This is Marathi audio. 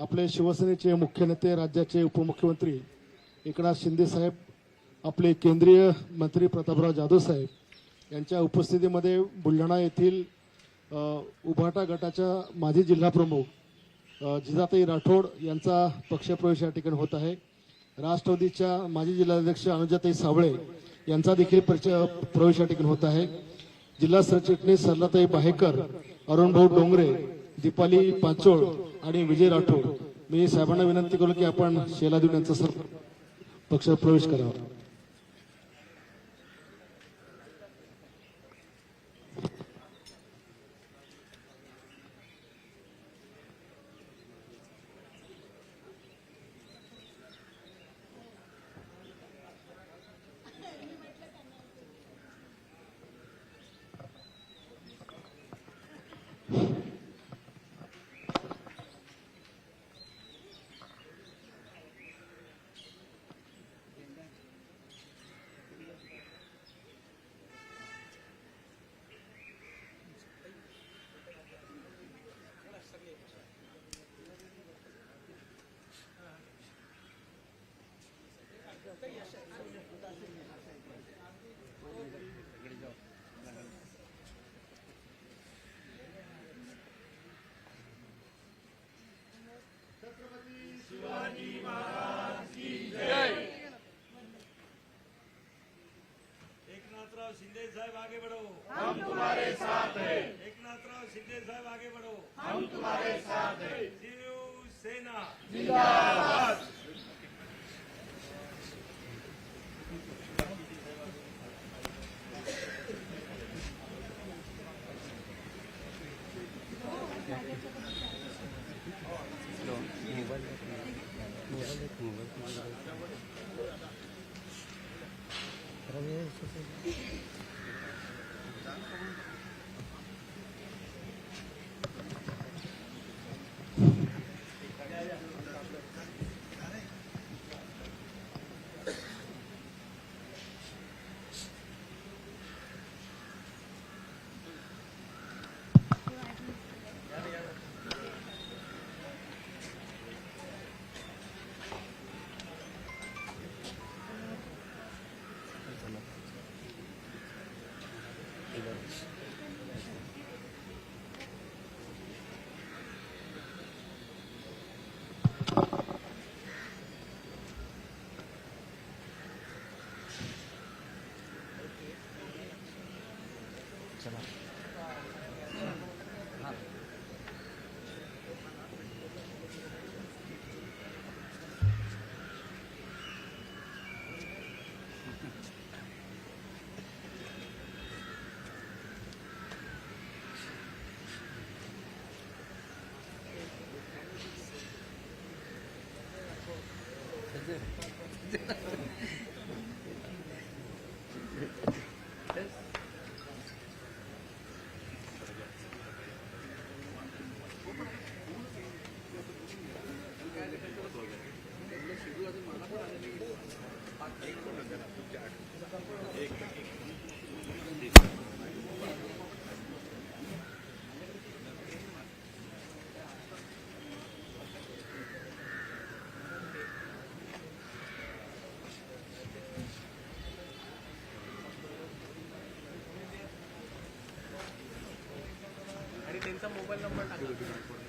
आपले शिवसेनेचे मुख्य नेते राज्याचे उपमुख्यमंत्री एकनाथ शिंदे साहेब आपले केंद्रीय मंत्री प्रतापराव जाधव साहेब यांच्या उपस्थितीमध्ये बुलढाणा येथील उभाटा गटाच्या माजी जिल्हाप्रमुख जिजाताई राठोड यांचा पक्षप्रवेश या ठिकाणी होत आहे. राष्ट्रवादीच्या माजी जिल्हाध्यक्ष अनुजाताई सावळे यांचा देखील परिचय प्रवेश या ठिकाणी होत आहे. जिल्हा सरचिटणीस सरलाताई बाहेकर अरुणभाऊ डोंगरे दीपाली पाचोळ आणि विजय राठोड. मी साहेबांना विनंती करू की आपण शेला देऊन यांचा सर पक्ष प्रवेश करावा. एकनाथराव शिंदे साहब आगे बढ़ो। हम तुम्हारे साथ हैं। एकनाथराव शिंदे साहब आगे बढ़ो। हम तुम्हारे साथ हैं। शिवसेना जिंदाबाद। Para mim. É आणि त्यांचा मोबाईल नंबर टाका.